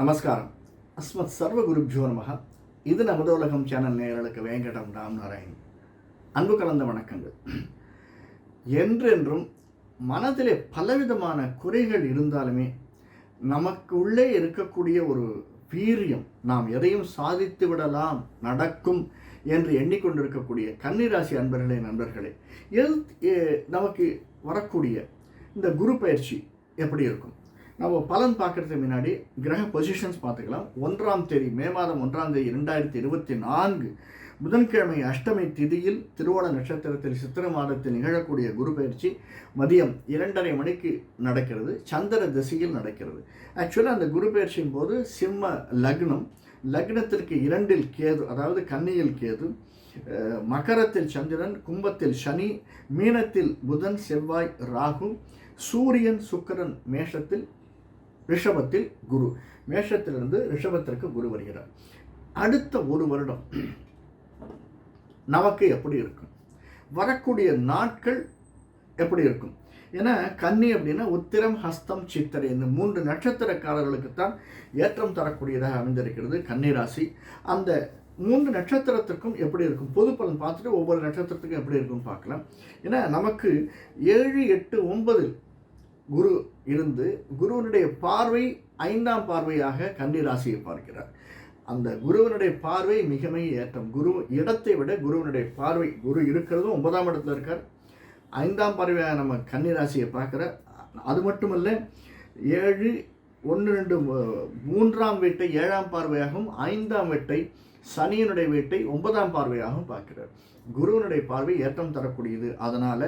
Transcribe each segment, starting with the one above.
நமஸ்காரம். அஸ்மத் சர்வ குருப்ஜோ நமக இது நமது உலகம் சேனல் நேயர்களுக்கு வேங்கடம் ராம் நாராயண் அன்பு கலந்த வணக்கங்கள். என்றென்றும் மனதிலே பலவிதமான குறைகள் இருந்தாலுமே நமக்கு உள்ளே இருக்கக்கூடிய ஒரு வீரியம் நாம் எதையும் சாதித்து விடலாம் நடக்கும் என்று எண்ணிக்கொண்டிருக்கக்கூடிய கன்னிராசி அன்பர்களே நண்பர்களே எது நமக்கு வரக்கூடிய இந்த குரு பயிற்சி எப்படி இருக்கும்? நம்ம பலன் பார்க்கறதுக்கு முன்னாடி கிரக பொசிஷன்ஸ் பார்த்துக்கலாம். ஒன்றாம் தேதி மே மாதம் ஒன்றாம் தேதி இரண்டாயிரத்தி இருபத்தி நான்கு புதன்கிழமை அஷ்டமி திதியில் திருவோண நட்சத்திரத்தில் சித்திர மாதத்தில் நிகழக்கூடிய குரு பயிற்சி மதியம் இரண்டரை மணிக்கு நடக்கிறது. சந்திர திசையில் நடக்கிறது. ஆக்சுவலாக அந்த குரு பயிற்சியின் போது சிம்ம லக்னம் லக்னத்திற்கு இரண்டில் கேது அதாவது கன்னியில் கேது மகரத்தில் சந்திரன் கும்பத்தில் சனி மீனத்தில் புதன் செவ்வாய் ராகு சூரியன் சுக்கரன் மேஷத்தில் ரிஷபத்தில் குரு. மேஷத்திலிருந்து ரிஷபத்திற்கு குரு வருகிறார். அடுத்த ஒரு வருடம் நமக்கு எப்படி இருக்கும்? வரக்கூடிய நாட்கள் எப்படி இருக்கும்? ஏன்னா கன்னி அப்படின்னா உத்திரம் ஹஸ்தம் சித்திரை இந்த மூன்று நட்சத்திரக்காரர்களுக்கு தான் ஏற்றம் தரக்கூடியதாக அமைந்திருக்கிறது கன்னி ராசி. அந்த மூன்று நட்சத்திரத்திற்கும் எப்படி இருக்கும்? பொது பலன் பார்த்துட்டு ஒவ்வொரு நட்சத்திரத்துக்கும் எப்படி இருக்கும்னு பார்க்கலாம். ஏன்னா நமக்கு ஏழு எட்டு ஒன்பது குரு இருந்து குருவனுடைய பார்வை ஐந்தாம் பார்வையாக கன்னி ராசியை பார்க்கிறார். அந்த குருவனுடைய பார்வை மிகமே ஏற்றம். குரு இடத்தை விட குருவனுடைய பார்வை குரு இருக்கிறதும் ஒன்பதாம் இடத்துல இருக்கார். ஐந்தாம் பார்வையாக நம்ம கன்னி ராசியை பார்க்குற அது மட்டுமல்ல ஏழு ஒன்று ரெண்டு மூன்றாம் வீட்டை ஏழாம் பார்வையாகவும் ஐந்தாம் வீட்டை சனியனுடைய வீட்டை ஒன்பதாம் பார்வையாகவும் பார்க்கிறார். குருவனுடைய பார்வை ஏற்றம் தரக்கூடியது. அதனால்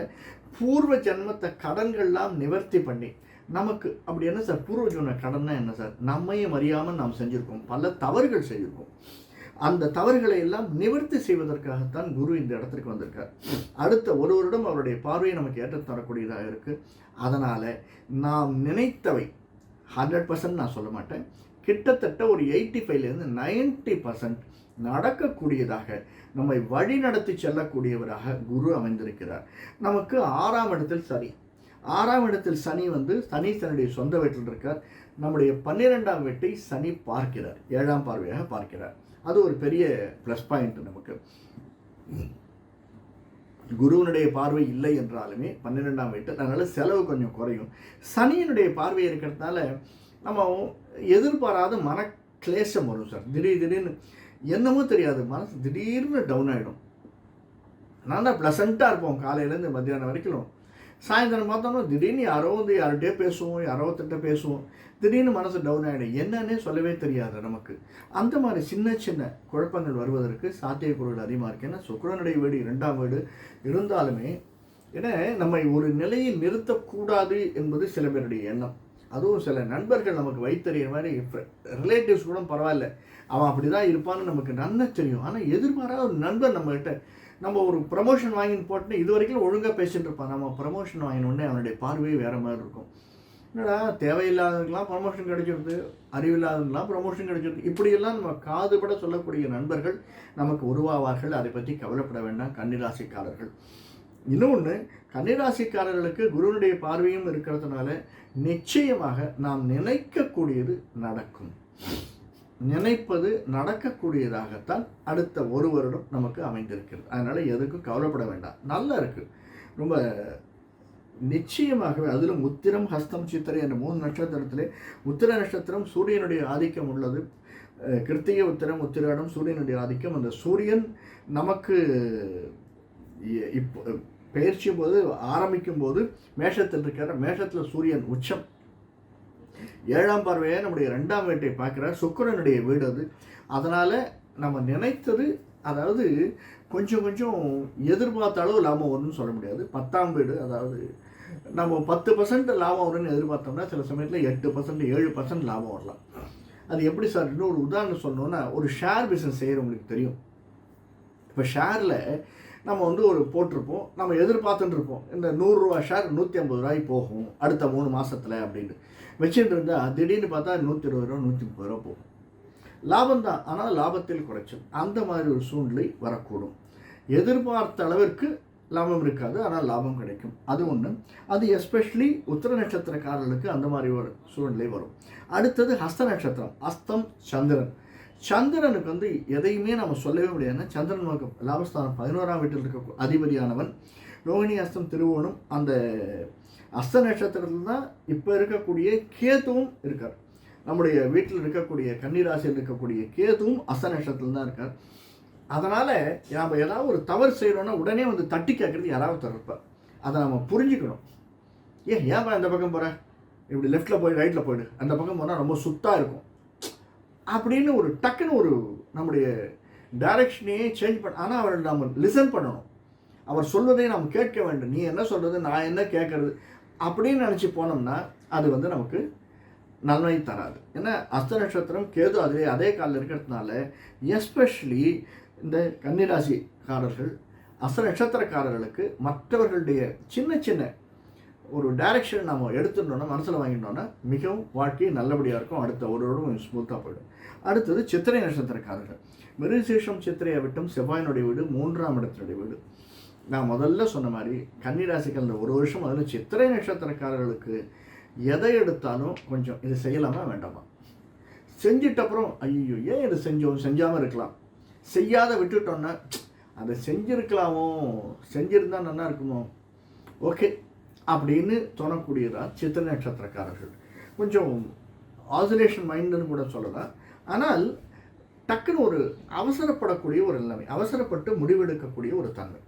பூர்வ ஜென்மத்தை கடன்கள்லாம் நிவர்த்தி பண்ணி நமக்கு அப்படி என்ன சார்? பூர்வ ஜென்ம கடன்னா என்ன சார்? நம்மையும் அறியாமல் நாம் செஞ்சுருக்கோம். பல தவறுகள் செய்திருக்கோம். அந்த தவறுகளை எல்லாம் நிவர்த்தி செய்வதற்காகத்தான் குரு இந்த இடத்திற்கு வந்திருக்கார். அடுத்த ஒரு வருடம் அவருடைய பார்வையை நமக்கு ஏற்ற தரக்கூடியதாக இருக்குது அதனால் நாம் நினைத்தவை ஹண்ட்ரட் பர்சன்ட் நான் சொல்ல மாட்டேன். கிட்டத்தட்ட ஒரு எயிட்டி ஃபைவ்லேருந்து நைன்ட்டி பர்சன்ட் நடக்கக்கூடியதாக நம்மை வழி நடத்தி செல்லக்கூடியவராக குரு அமைந்திருக்கிறார். நமக்கு ஆறாம் இடத்தில் சனி. ஆறாம் இடத்தில் சனி வந்து சனி தன்னுடைய சொந்த வீட்டில் இருக்கார். நம்முடைய பன்னிரெண்டாம் வீட்டை சனி பார்க்கிறார். ஏழாம் பார்வையாக பார்க்கிறார். அது ஒரு பெரிய ப்ளஸ் பாயிண்ட் நமக்கு. குருவனுடைய பார்வை இல்லை என்றாலுமே பன்னிரெண்டாம் வீட்டு அதனால் செலவு கொஞ்சம் குறையும். சனியினுடைய பார்வை இருக்கிறதுனால நம்ம எதிர்பாராத மன கிளேசம் வரும் சார். திடீர் திடீர்னு என்னமோ தெரியாது. மனசு திடீர்னு டவுன் ஆகிடும் நல்லா ப்ளசண்ட்டாக இருப்போம். காலையிலேருந்து மத்தியானம் வரைக்கும். சாயந்தரம் பார்த்தோம்னா திடீர்னு யாரோ வந்து யார்கிட்டயோ பேசுவோம். யாரோ திட்ட பேசுவோம். திடீர்னு மனசு டவுன் ஆகிடும் என்னன்னே சொல்லவே தெரியாது நமக்கு. அந்த மாதிரி சின்ன சின்ன குழப்பங்கள் வருவதற்கு சாத்தியக்கூறுகள் அதிகமாக இருக்குது ஏன்னா சுக்கரனுடைய வீடு இரண்டாம் வீடு. இருந்தாலுமே ஏன்னா நம்மை ஒரு நிலையில் நிறுத்தக்கூடாது என்பது சில பேருடைய எண்ணம். அதுவும் சில நண்பர்கள் நமக்கு வைத்தறிய மாதிரி ரிலேட்டிவ்ஸ் கூட பரவாயில்ல. அவன் அப்படி தான் இருப்பான்னு நமக்கு நல்லா தெரியும். ஆனால் எதிர்பாராத ஒரு நண்பர் நம்மகிட்ட நம்ம ஒரு ப்ரமோஷன் வாங்கின்னு போட்டு இது வரைக்கும் ஒழுங்காக பேசிட்டு இருப்பான். நம்ம ப்ரமோஷன் வாங்கினோடனே அவனுடைய பார்வையே வேறு மாதிரி இருக்கும். என்னடா தேவையில்லாதவங்களாம் ப்ரமோஷன் கிடைச்சிருது அறிவில்லாதவங்களாம் ப்ரமோஷன் கிடைச்சிருது இப்படியெல்லாம் நம்ம காதுபட சொல்லக்கூடிய நண்பர்கள் நமக்கு உருவாவார்கள். அதை பற்றி கவலைப்பட வேண்டாம். கன்னிராசிக்காரர்கள். இன்னொன்று கன்னிராசிக்காரர்களுக்கு குருவனுடைய பார்வையும் இருக்கிறதுனால நிச்சயமாக நாம் நினைக்கக்கூடியது நடக்கும். நினைப்பது நடக்கக்கூடியதாகத்தான் அடுத்த ஒரு வருடம் நமக்கு அமைந்திருக்கிறது. அதனால் எதுக்கும் கவலைப்பட வேண்டாம். நல்லா இருக்குது ரொம்ப நிச்சயமாகவே அதிலும் உத்திரம் ஹஸ்தம் சித்திரை என்ற மூணு நட்சத்திரத்திலே உத்திர நட்சத்திரம் சூரியனுடைய ஆதிக்கம் உள்ளது. அஹ், கிருத்திகை உத்திரம் உத்திராடம் சூரியனுடைய ஆதிக்கம். அந்த சூரியன் நமக்கு இப்போ பயிற்சி போது ஆரம்பிக்கும் போது மேஷத்தில் இருக்கிற மேஷத்தில் சூரியன் உச்சம். ஏழாம் பார்வையை நம்முடைய ரெண்டாம் வீட்டை பார்க்குற சுக்கரனுடைய வீடு அது. அதனால் நம்ம நினைத்தது அதாவது கொஞ்சம் கொஞ்சம் எதிர்பார்த்த அளவு லாபம் வரும்னு சொல்ல முடியாது. பத்தாம் வீடு அதாவது நம்ம பத்து பர்சன்ட் லாபம் வரும்னு எதிர்பார்த்தோம்னா சில சமயத்தில் எட்டு பர்சன்ட் ஏழு பர்சன்ட் லாபம் வரலாம். அது எப்படி சார்? இன்னொரு உதாரணம் சொன்னோன்னா ஒரு ஷேர் பிஸ்னஸ் செய்கிறவங்களுக்கு தெரியும். இப்போ ஷேரில் நம்ம வந்து ஒரு போட்டிருப்போம். நம்ம எதிர்பார்த்துட்டு இருப்போம் இந்த நூறுரூவா ஷேர் நூற்றி ஐம்பது ரூபாய் போகும். அடுத்த மூணு மாதத்தில் அப்படின்னு. வச்சுட்டு இருந்தால் திடீர்னு பார்த்தா நூற்றி இருபது ரூபா நூற்றி முப்பது ரூபா போகும். லாபம் தான். ஆனால் லாபத்தில் குறைச்சல். அந்த மாதிரி ஒரு சூழ்நிலை வரக்கூடும். எதிர்பார்த்த அளவிற்கு லாபம் இருக்காது. ஆனால் லாபம் கிடைக்கும். அது ஒன்று அது எஸ்பெஷலி உத்திர நட்சத்திரக்காரர்களுக்கு அந்த மாதிரி ஒரு சூழ்நிலை வரும். அடுத்தது ஹஸ்த நட்சத்திரம். அஸ்தம் சந்திரன். சந்திரனுக்கு வந்து எதையுமே நம்ம சொல்லவே முடியாதுன்னா சந்திரன் நமக்கு லாபஸ்தானம் பதினோராம் வீட்டில் இருக்க அதிபதியானவன். ரோகிணி அஸ்தம் திருவோணம் அந்த அஸ்த நட்சத்திரத்தில் தான் இப்போ இருக்கக்கூடிய கேதுவும் இருக்கார். நம்முடைய வீட்டில் இருக்கக்கூடிய கன்னிராசியில் இருக்கக்கூடிய கேதுவும் அஸ்த நட்சத்திரத்தில் தான் இருக்கார். அதனால் நாம் ஏதாவது ஒரு தவறு செய்கிறோன்னா உடனே வந்து தட்டி கேட்குறது யாராவது இருப்பார். அதை நம்ம புரிஞ்சுக்கணும். ஏன் ஏன்பா இந்த பக்கம் போகிற இப்படி லெஃப்ட்டில் போய் ரைட்டில் போயிடு. அந்த பக்கம் போனால் ரொம்ப சுத்தாக இருக்கும். அப்படின்னு ஒரு டக்குன்னு ஒரு நம்முடைய டைரக்ஷனையே சேஞ்ச் பண்ண ஆனால் அவர் நம்ம லிசன் பண்ணணும். அவர் சொல்வதை நாம் கேட்க வேண்டும். நீ என்ன சொல்கிறது நான் என்ன கேட்குறது அப்படின்னு நினச்சி போனோம்னா அது வந்து நமக்கு நன்மை தராது. ஏன்னா அஸ்த நட்சத்திரம் கேது அதே அதே காலில் இருக்கிறதுனால எஸ்பெஷலி இந்த கன்னிராசிக்காரர்கள் அஸ்த நட்சத்திரக்காரர்களுக்கு மற்றவர்களுடைய சின்ன சின்ன ஒரு டைரக்ஷன் நம்ம எடுத்துட்டோன்னா மனசில் வாங்கிட்டோன்னா மிகவும் வாழ்க்கையை நல்லபடியாக இருக்கும். அடுத்த ஒரு வருடம் ஸ்மூத்தாக போயிடும். அடுத்தது சித்திரை நட்சத்திரக்காரர்கள். மிருசேஷம் சித்திரையை விட்டும் செவ்வாயினுடைய வீடு மூன்றாம் இடத்தினுடைய வீடு. நான் முதல்ல சொன்ன மாதிரி கன்னிராசிகள் ஒரு வருஷம் அதில் சித்திரை நட்சத்திரக்காரர்களுக்கு எதை எடுத்தாலும் கொஞ்சம் இது செய்யலாமா வேண்டாமா? செஞ்சிட்ட அப்புறம் ஐயோ ஏன் இது செஞ்சோம்? செஞ்சாமல் இருக்கலாம். செய்யாத விட்டுட்டோன்னா அதை செஞ்சுருக்கலாமோ? செஞ்சுருந்தா நல்லா இருக்குமோ? ஓகே. அப்படின்னு தோணக்கூடியதா சித்திரை நட்சத்திரக்காரர்கள். கொஞ்சம் ஆசுலேஷன் மைண்டுன்னு கூட சொல்லலாம். ஆனால் டக்குன்னு ஒரு அவசரப்படக்கூடிய ஒரு நிலைமை அவசரப்பட்டு முடிவெடுக்கக்கூடிய ஒரு தன்மை.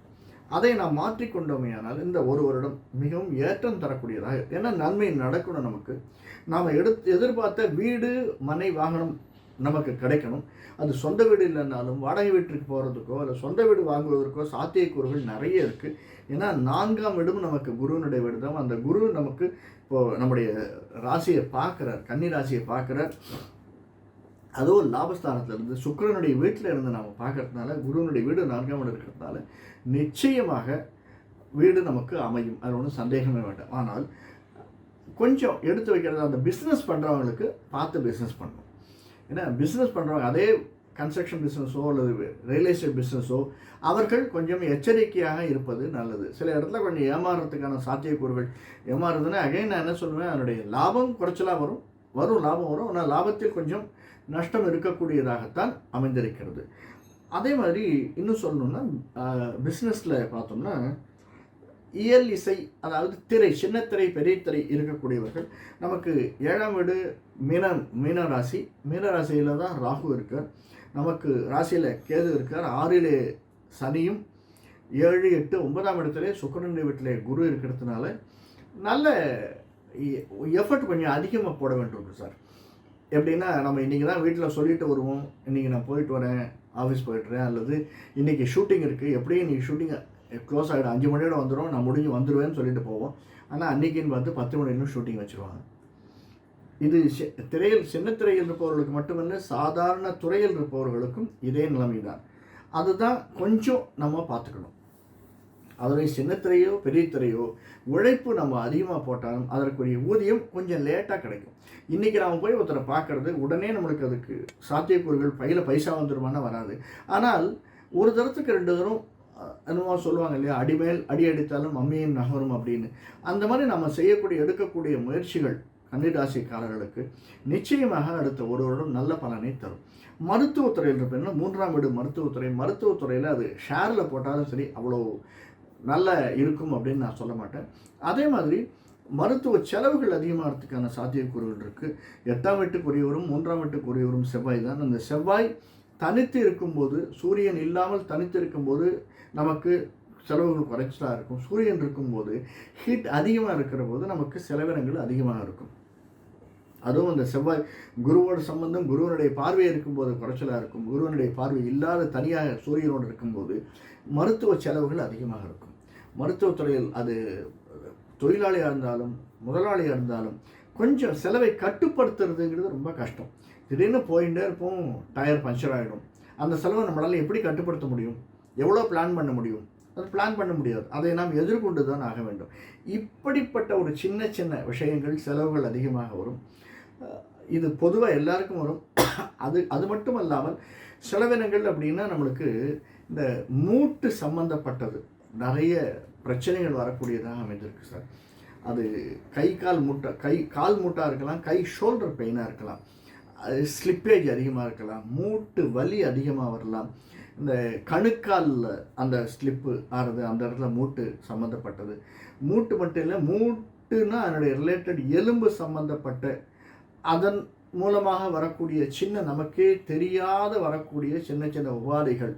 அதை நாம் மாற்றிக்கொண்டோமேயானால் இந்த ஒரு வருடம் மிகவும் ஏற்றம் தரக்கூடியதாக ஏன்னா நன்மை நடக்கணும் நமக்கு. நாம் எடுத்து எதிர்பார்த்த வீடு மனை வாகனம் நமக்கு கிடைக்கணும். அது சொந்த வீடு இல்லைன்னாலும் வாடகை வீட்டுக்கு போகிறதுக்கோ இல்லை சொந்த வீடு வாங்குவதற்கோ சாத்தியக்கூறுகள் நிறைய இருக்குது ஏன்னா நான்காம் வீடும் நமக்கு குருவினுடைய வீடு தான் அந்த குரு நமக்கு இப்போது நம்முடைய ராசியை பார்க்குறார் கன்னி ராசியை பார்க்குறார். அதுவும் லாபஸ்தானத்திலிருந்து சுக்கரனுடைய வீட்டில் இருந்து நாம் பார்க்கறதுனால குருவனுடைய வீடு நான்காம் வீடு இருக்கிறதுனால நிச்சயமாக வீடு நமக்கு அமையும். அது ஒன்றும் சந்தேகமே வேண்டாம். ஆனால் கொஞ்சம் எடுத்து வைக்கிறது அந்த பிஸ்னஸ் பண்ணுறவங்களுக்கு பார்த்து பிஸ்னஸ் பண்ணணும். ஏன்னா பிஸ்னஸ் பண்ணுறவங்க அதே கன்ஸ்ட்ரக்ஷன் பிஸ்னஸோ அல்லது ரியல் எஸ்டேட் பிஸ்னஸோ அவர்கள் கொஞ்சம் எச்சரிக்கையாக இருப்பது நல்லது. சில இடத்துல கொஞ்சம் ஏமாறுறதுக்கான சாத்தியக்கூறுகள் ஏமாறுறதுன்னா அகைன் நான் என்ன சொல்லுவேன் அதனுடைய லாபம் குறைச்சலாக வரும் வரும் லாபம் வரும் ஆனால் லாபத்தில் கொஞ்சம் நஷ்டம் இருக்கக்கூடியதாகத்தான் அமைந்திருக்கிறது. அதே மாதிரி இன்னும் சொல்லணுன்னா பிஸ்னஸில் பார்த்தோம்னா இயல் இசை அதாவது திரை சின்ன திரை பெரிய திரை இருக்கக்கூடியவர்கள் நமக்கு ஏழாம் வீடு மீன மீன ராசி மீன ராசியில் தான் ராகு இருக்கார். நமக்கு ராசியில் கேது இருக்கார். ஆறிலே சனியும் ஏழு எட்டு ஒன்பதாம் இடத்துல சுக்கரனுடைய வீட்டில் குரு இருக்கிறதுனால நல்ல எஃபர்ட் கொஞ்சம் அதிகமாக போட வேண்டியிருக்கு சார். எப்படின்னா நம்ம இன்றைக்கி தான் வீட்டில் சொல்லிட்டு வருவோம். இன்றைக்கி நான் போயிட்டு வரேன் ஆஃபீஸ் போயிட்டுறேன் அல்லது இன்றைக்கி ஷூட்டிங் இருக்குது எப்படியும் இன்றைக்கி ஷூட்டிங் க்ளோஸ் ஆகிடும் அஞ்சு மணியோட வந்துடும் நான் முடிஞ்சு வந்துடுவேன்னு சொல்லிட்டு போவோம். ஆனால் அன்றைக்கின்னு பார்த்து பத்து மணிலும் ஷூட்டிங் வச்சுருவாங்க. இது திரையில் சின்ன திரையில் இருப்பவர்களுக்கு மட்டுமல்ல சாதாரண துறையில் இருப்பவர்களுக்கும் இதே நிலைமை தான் அதுதான் கொஞ்சம் நம்ம பார்த்துக்கணும். அதனுடைய சின்ன திரையோ பெரிய திரையோ உழைப்பு நம்ம அதிகமாக போட்டாலும் அதற்குரிய ஊதியம் கொஞ்சம் லேட்டாக கிடைக்கும். இன்றைக்கி நாம் போய் ஒருத்தரை பார்க்குறது உடனே நம்மளுக்கு அதுக்கு சாத்தியக்கூறுகள் பையில் பைசா வந்துடுமானா வராது. ஆனால் ஒரு தரத்துக்கு ரெண்டு தரம் என்னமோ சொல்லுவாங்க இல்லையா? அடிமேல் அடி அடித்தாலும் அம்மியின் நகரும் அப்படின்னு. அந்த மாதிரி நம்ம செய்யக்கூடிய எடுக்கக்கூடிய முயற்சிகள் கன்னிராசிக்காரர்களுக்கு நிச்சயமாக அடுத்த ஒரு வருடம் நல்ல பலனை தரும். மருத்துவத்துறையில் இருப்பேன்னா மூன்றாம் வீடு மருத்துவத்துறை. மருத்துவத்துறையில் அது ஷேரில் போட்டாலும் சரி அவ்வளோ நல்ல இருக்கும் அப்படின்னு நான் சொல்ல மாட்டேன். அதே மாதிரி மருத்துவ செலவுகள் அதிகமாகிறதுக்கான சாத்தியக்கூறுகள் இருக்குது எட்டாம் வீட்டுக்குரியவரும் மூன்றாம் வீட்டுக்குரியவரும் செவ்வாய் தான். அந்த செவ்வாய் தனித்து இருக்கும்போது சூரியன் இல்லாமல் தனித்து இருக்கும்போது நமக்கு செலவுகள் குறைச்சலாக இருக்கும். சூரியன் இருக்கும்போது ஹீட் அதிகமாக இருக்கிற போது நமக்கு செலவினங்கள் அதிகமாக இருக்கும். அதுவும் அந்த செவ்வாய் குருவோட சம்பந்தம் குருவனுடைய பார்வை இருக்கும்போது குறைச்சலாக இருக்கும். குருவனுடைய பார்வை இல்லாத தனியாக சூரியனோடு இருக்கும்போது மருத்துவ செலவுகள் அதிகமாக இருக்கும். மருத்துவத்துறையில் அது தொழிலாளியாக இருந்தாலும் முதலாளியாக இருந்தாலும் கொஞ்சம் செலவை கட்டுப்படுத்துறதுங்கிறது ரொம்ப கஷ்டம். திடீர்னு போயிட்டே இருப்போம் டயர் பஞ்சர் ஆகிடும் அந்த செலவை நம்மளால் எப்படி கட்டுப்படுத்த முடியும்? எவ்வளோ பிளான் பண்ண முடியும்? அது பிளான் பண்ண முடியாது. அதை நாம் எதிர்கொண்டு தான் ஆக வேண்டும். இப்படிப்பட்ட ஒரு சின்ன சின்ன விஷயங்கள் செலவுகள் அதிகமாக வரும். இது பொதுவாக எல்லாருக்கும் வரும். அது அது மட்டும் அல்லாமல் செலவினங்கள் அப்படின்னா நம்மளுக்கு இந்த மூட்டு சம்பந்தப்பட்டது நிறைய பிரச்சனைகள் வரக்கூடியதாக அமைந்திருக்கு சார். அது கை கால் மூட்டை கை கால் மூட்டாக இருக்கலாம் கை ஷோல்டர் பெயினாக இருக்கலாம். அது ஸ்லிப்பேஜ் அதிகமாக இருக்கலாம் மூட்டு வலி அதிகமாக வரலாம். இந்த கணுக்காலில் அந்த ஸ்லிப்பு ஆறுது அந்த இடத்துல மூட்டு சம்மந்தப்பட்டது மூட்டு மட்டும் இல்லை மூட்டுன்னா அதனுடைய ரிலேட்டட் எலும்பு சம்மந்தப்பட்ட அதன் மூலமாக வரக்கூடிய சின்ன நமக்கே தெரியாத வரக்கூடிய சின்ன சின்ன உபாதைகள்.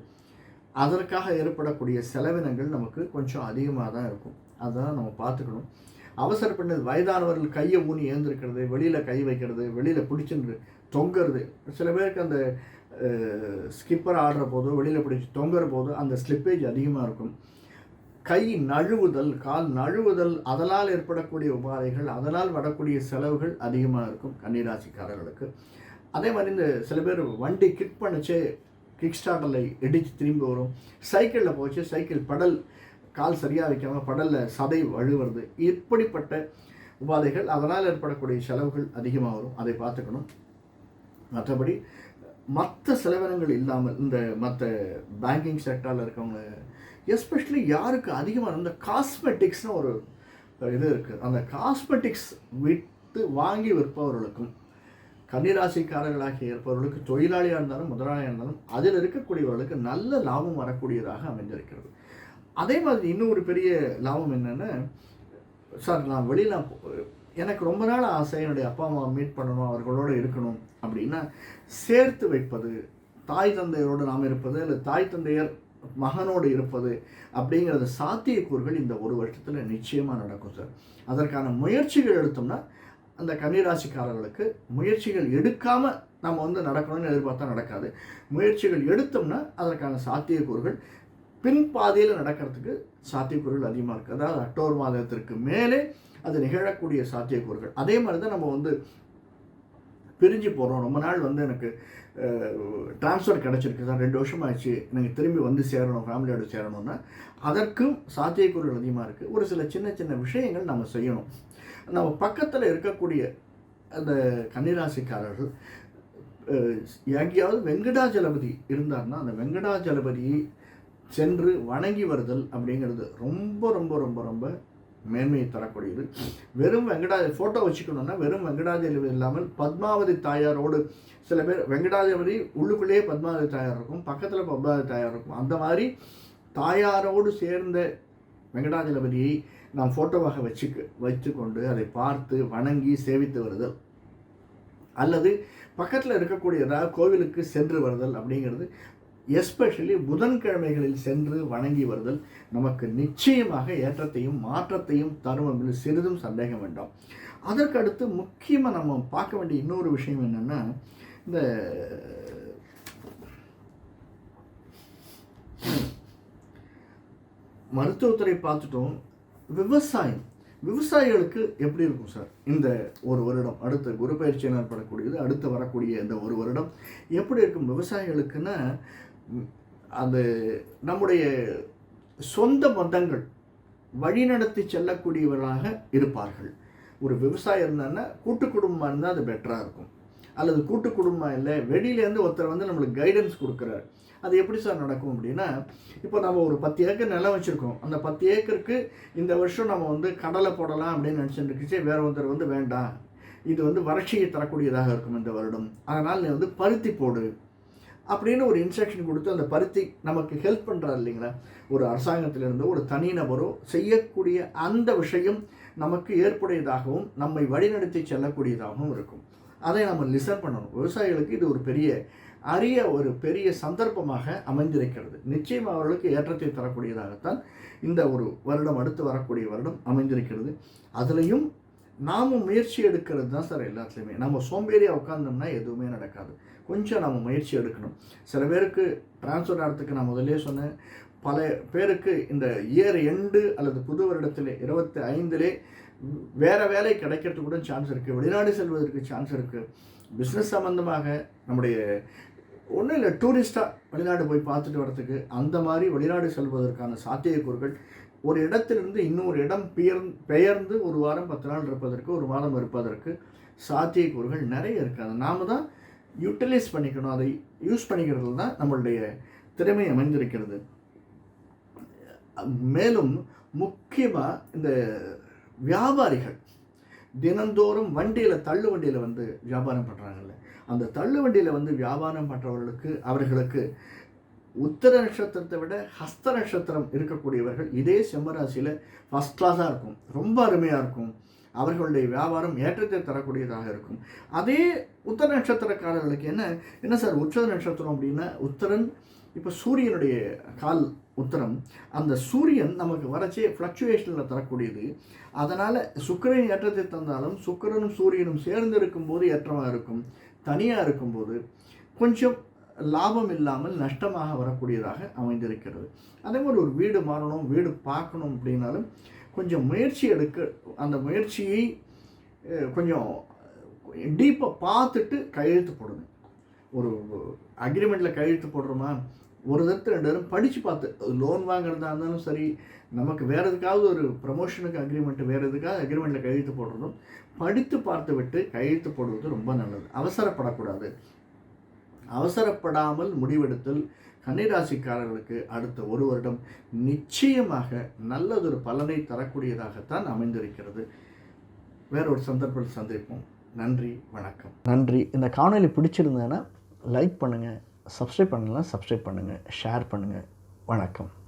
அதற்காக ஏற்படக்கூடிய செலவினங்கள் நமக்கு கொஞ்சம் அதிகமாக தான் இருக்கும். அதெல்லாம் நம்ம பார்த்துக்கணும். அவசரப்பட்டது வயதானவர்கள் கையை ஊனி ஏந்திருக்கிறது வெளியில் கை வைக்கிறது வெளியில் பிடிச்சிருந்து தொங்குறது. சில பேருக்கு அந்த ஸ்கிப்பர் ஆடுற போதோ வெளியில் பிடிச்சி தொங்குற போதோ அந்த ஸ்லிப்பேஜ் அதிகமாக இருக்கும் கை நழுவுதல் கால் நழுவுதல் அதனால் ஏற்படக்கூடிய உபாதைகள் அதனால் வரக்கூடிய செலவுகள் அதிகமாக இருக்கும் கன்னிராசிக்காரர்களுக்கு. அதே மாதிரி இந்த சில பேர் வண்டி கிக் பண்ணிச்சே கிக் ஸ்டார்டரில் இடித்து திரும்பி வரும். சைக்கிளில் போச்சு சைக்கிள் படல் கால் சரியாக வைக்காமல் படலில் சதை வழுவுறது. இப்படிப்பட்ட உபாதைகள் அதனால் ஏற்படக்கூடிய செலவுகள் அதிகமாக வரும் அதை பார்த்துக்கணும். மற்றபடி மற்ற செலவினங்கள் இல்லாமல் இந்த மற்ற பேங்கிங் செக்டரில் இருக்கவங்க எஸ்பெஷலி யாருக்கு அதிகமாக இந்த காஸ்மெட்டிக்ஸ்னு ஒரு இது இருக்குது அந்த காஸ்மெட்டிக்ஸ் விட்டு வாங்கி விற்பவர்களுக்கும் கன்னிராசிக்காரர்களாக இருப்பவர்களுக்கு தொழிலாளியாக இருந்தாலும் முதலாளியாக இருந்தாலும் அதில் இருக்கக்கூடியவர்களுக்கு நல்ல லாபம் வரக்கூடியதாக அமைந்திருக்கிறது. அதே மாதிரி இன்னும் ஒரு பெரிய லாபம் என்னென்னா சார் நான் வெளியில் எனக்கு ரொம்ப நாள் ஆசை என்னுடைய அப்பா அம்மா மீட் பண்ணணும் அவர்களோடு இருக்கணும் அப்படின்னா சேர்த்து வைப்பது தாய் தந்தையரோடு நாம் இருப்பது இல்லை தாய் தந்தையர் மகனோடு இருப்பது அப்படிங்கிறது சாத்தியக்கூறுகள் இந்த ஒரு வருஷத்தில் நிச்சயமாக நடக்கும் சார். அதற்கான முயற்சிகள் எடுத்தோம்னா அந்த கன்னிராசிக்காரர்களுக்கு முயற்சிகள் எடுக்காமல் நம்ம வந்து நடக்கணும்னு எதிர்பார்த்தா நடக்காது. முயற்சிகள் எடுத்தோம்னா அதற்கான சாத்தியக்கூறுகள் பின் பாதையில் நடக்கிறதுக்கு சாத்தியக்கூறுகள் அதிகமாக இருக்குது அதாவது அக்டோபர் மாதத்திற்கு மேலே அது நிகழக்கூடிய சாத்தியக்கூறுகள். அதே மாதிரி தான் நம்ம வந்து பிரிஞ்சு போகிறோம் ரொம்ப நாள் வந்து எனக்கு ட்ரான்ஸ்ஃபர் கிடச்சிருக்கு. சார் ரெண்டு வருஷம் ஆச்சு எனக்கு திரும்பி வந்து சேரணும் ஃபேமிலியோடு சேரணும்னா அதற்கும் சாத்தியக்கூறுகள் அதிகமாக இருக்குது ஒரு சில சின்ன சின்ன விஷயங்கள் நம்ம செய்யணும். நம்ம பக்கத்தில் இருக்கக்கூடிய அந்த கன்னிராசிக்காரர்கள் எங்கேயாவது வெங்கடாஜலபதி இருந்தார்னா அந்த வெங்கடாஜலபதியை சென்று வணங்கி வருதல் அப்படிங்கிறது ரொம்ப ரொம்ப ரொம்ப ரொம்ப மேன்மையை தரக்கூடியது. வெறும் வெங்கடாஜ ஃபோட்டோ வச்சுக்கணும்னா வெறும் வெங்கடாஜலி இல்லாமல் பத்மாவதி தாயாரோடு சில பேர் வெங்கடாதிபதி உள்ளுக்குள்ளேயே பத்மாவதி தாயார் இருக்கும் பக்கத்தில் பத்மாவதி தாயார் இருக்கும். அந்த மாதிரி தாயாரோடு சேர்ந்த வெங்கடாஜலபதியை நாம் ஃபோட்டோவாக வச்சுக்க வைத்துக்கொண்டு அதை பார்த்து வணங்கி சேவித்து வருதல். அல்லது பக்கத்தில் இருக்கக்கூடிய ஏதாவது கோவிலுக்கு சென்று வருதல் அப்படிங்கிறது எஸ்பெஷலி புதன்கிழமைகளில் சென்று வணங்கி வருதல் நமக்கு நிச்சயமாக ஏற்றத்தையும் மாற்றத்தையும் தரும் என்று சிறிதும் சந்தேகம் வேண்டாம். அதற்கடுத்து முக்கியமாக நம்ம பார்க்க வேண்டிய இன்னொரு விஷயம் என்னென்னா இந்த மருத்துவத்துறை பார்த்துட்டோம் விவசாயம். விவசாயிகளுக்கு எப்படி இருக்கும் சார்? இந்த ஒரு வருடம் அடுத்த குரு பயிற்சி ஏற்படக்கூடியது அடுத்து வரக்கூடிய இந்த ஒரு வருடம் எப்படி இருக்கும் விவசாயிகளுக்குன்னா அந்த நம்முடைய சொந்த பந்தங்கள் வழிநடத்தி செல்லக்கூடியவர்களாக இருப்பார்கள். ஒரு விவசாயம் இருந்தான்னா கூட்டு குடும்பமாக இருந்தால் அது பெட்டராக இருக்கும். அல்லது கூட்டு குடும்பம் இல்லை வெளியிலேருந்து ஒருத்தர் வந்து நம்மளுக்கு கைடன்ஸ் கொடுக்குறாரு. அது எப்படி சார் நடக்கும் அப்படின்னா இப்போ நம்ம ஒரு பத்து ஏக்கர் நிலம் வச்சுருக்கோம். அந்த பத்து ஏக்கருக்கு இந்த வருஷம் நம்ம வந்து கடலை போடலாம் அப்படின்னு நினச்சிட்டு இருக்குச்சு வேற ஒருத்தர் வந்து வேண்டாம். இது வந்து வறட்சியை தரக்கூடியதாக இருக்கும் இந்த வருடம். அதனால் நீ வந்து பருத்தி போடு. அப்படின்னு ஒரு இன்ஸ்ட்ரக்ஷன் கொடுத்து அந்த பருத்தி நமக்கு ஹெல்ப் பண்ணுறாரு இல்லைங்களா? ஒரு அரசாங்கத்திலிருந்து ஒரு தனிநபரோ செய்யக்கூடிய அந்த விஷயம் நமக்கு ஏற்புடையதாகவும் நம்மை வழிநடத்தி செல்லக்கூடியதாகவும் இருக்கும். அதை நம்ம லிசன் பண்ணணும். விவசாயிகளுக்கு இது ஒரு பெரிய அரிய ஒரு பெரிய சந்தர்ப்பமாக அமைந்திருக்கிறது. நிச்சயம் அவர்களுக்கு ஏற்றத்தை தரக்கூடியதாகத்தான் இந்த ஒரு வருடம் அடுத்து வரக்கூடிய வருடம் அமைந்திருக்கிறது. அதுலேயும் நாமும் முயற்சி எடுக்கிறது தான் சார் எல்லாத்துலேயுமே. நம்ம சோம்பேறியாக உட்காந்தோம்னா எதுவுமே நடக்காது. கொஞ்சம் நம்ம முயற்சி எடுக்கணும். சில பேருக்கு டிரான்ஸ்ஃபர் ஆகிறதுக்கு நான் முதலே சொன்னேன். பல பேருக்கு இந்த இயர் எண்டு அல்லது புது வருடத்தில் இருபத்தி ஐந்திலே வேறு வேலை கிடைக்கிறதுக்கு கூட சான்ஸ் இருக்குது வெளிநாடு செல்வதற்கு சான்ஸ் இருக்குது பிஸ்னஸ் சம்மந்தமாக நம்முடைய ஒன்றும் இல்லை டூரிஸ்ட்டாக வெளிநாடு போய் பார்த்துட்டு வரத்துக்கு அந்த மாதிரி வெளிநாடு செல்வதற்கான சாத்தியக்கூறுகள் ஒரு இடத்திலிருந்து இன்னொரு இடம் பெயர் பெயர்ந்து ஒரு வாரம் பத்து நாள் இருப்பதற்கு ஒரு மாதம் இருப்பதற்கு சாத்தியக்கூறுகள் நிறைய இருக்குது அதை நாம் தான் யூட்டிலைஸ் பண்ணிக்கணும். அதை யூஸ் பண்ணிக்கிறது தான் நம்மளுடைய திறமை அமைந்திருக்கிறது. மேலும் முக்கியமாக இந்த வியாபாரிகள் தினந்தோறும் வண்டியில் தள்ளு வண்டியில் வந்து வியாபாரம் பண்ணுறாங்கல்ல அந்த தள்ளு வண்டியில் வந்து வியாபாரம் பண்ணுறவர்களுக்கு அவர்களுக்கு உத்தர நட்சத்திரத்தை விட ஹஸ்த நட்சத்திரம் இருக்கக்கூடியவர்கள் இதே செம்மராசியில் ஃபஸ்ட் கிளாஸாக இருக்கும். ரொம்ப அருமையாக இருக்கும். அவர்களுடைய வியாபாரம் ஏற்றத்தை தரக்கூடியதாக இருக்கும். அதே உத்தர நட்சத்திரக்காரர்களுக்கு என்ன என்ன சார் உச்ச நட்சத்திரம் அப்படின்னா உத்தரன் இப்போ சூரியனுடைய கால் உத்தரம். அந்த சூரியன் நமக்கு வரச்சே ஃப்ளக்சுவேஷனில் தரக்கூடியது. அதனால் சுக்கிரன் ஏற்றத்தை தந்தாலும் சுக்கிரனும் சூரியனும் சேர்ந்து இருக்கும்போது ஏற்றமாக இருக்கும். தனியாக இருக்கும்போது கொஞ்சம் லாபம் இல்லாமல் நஷ்டமாக வரக்கூடியதாக அமைந்திருக்கிறது. அதே மாதிரி ஒரு வீடு மாறணும் வீடு பார்க்கணும் அப்படின்னாலும் கொஞ்சம் முயற்சி எடுக்க அந்த முயற்சியை கொஞ்சம் டீப்பாக பார்த்துட்டு கையெழுத்து போடணும் ஒரு அக்ரிமெண்ட்டில் கையெழுத்து போடுறோமா? ஒரு தரத்து ரெண்டு தரம் படித்து பார்த்து. லோன் வாங்குறதா இருந்தாலும் சரி நமக்கு வேறு எதுக்காவது ஒரு ப்ரமோஷனுக்கு அக்ரிமெண்ட்டு வேறு எதுக்காவது அக்ரிமெண்ட்டில் கையெழுத்து போடுறதும் படித்து பார்த்து விட்டு கையெழுத்து போடுவது ரொம்ப நல்லது. அவசரப்படக்கூடாது. அவசரப்படாமல் முடிவெடுத்தல் கன்னிராசிக்காரர்களுக்கு அடுத்த ஒரு வருடம் நிச்சயமாக நல்லதொரு பலனை தரக்கூடியதாகத்தான் அமைந்திருக்கிறது. வேறொரு சந்தர்ப்பத்தில் சந்திப்போம். நன்றி வணக்கம். நன்றி. இந்த காணொலி பிடிச்சிருந்தேன்னா லைக் பண்ணுங்கள் சப்ஸ்கிரைப் பண்ணலாம் சப்ஸ்கிரைப் பண்ணுங்கள் ஷேர் பண்ணுங்கள் வணக்கம்.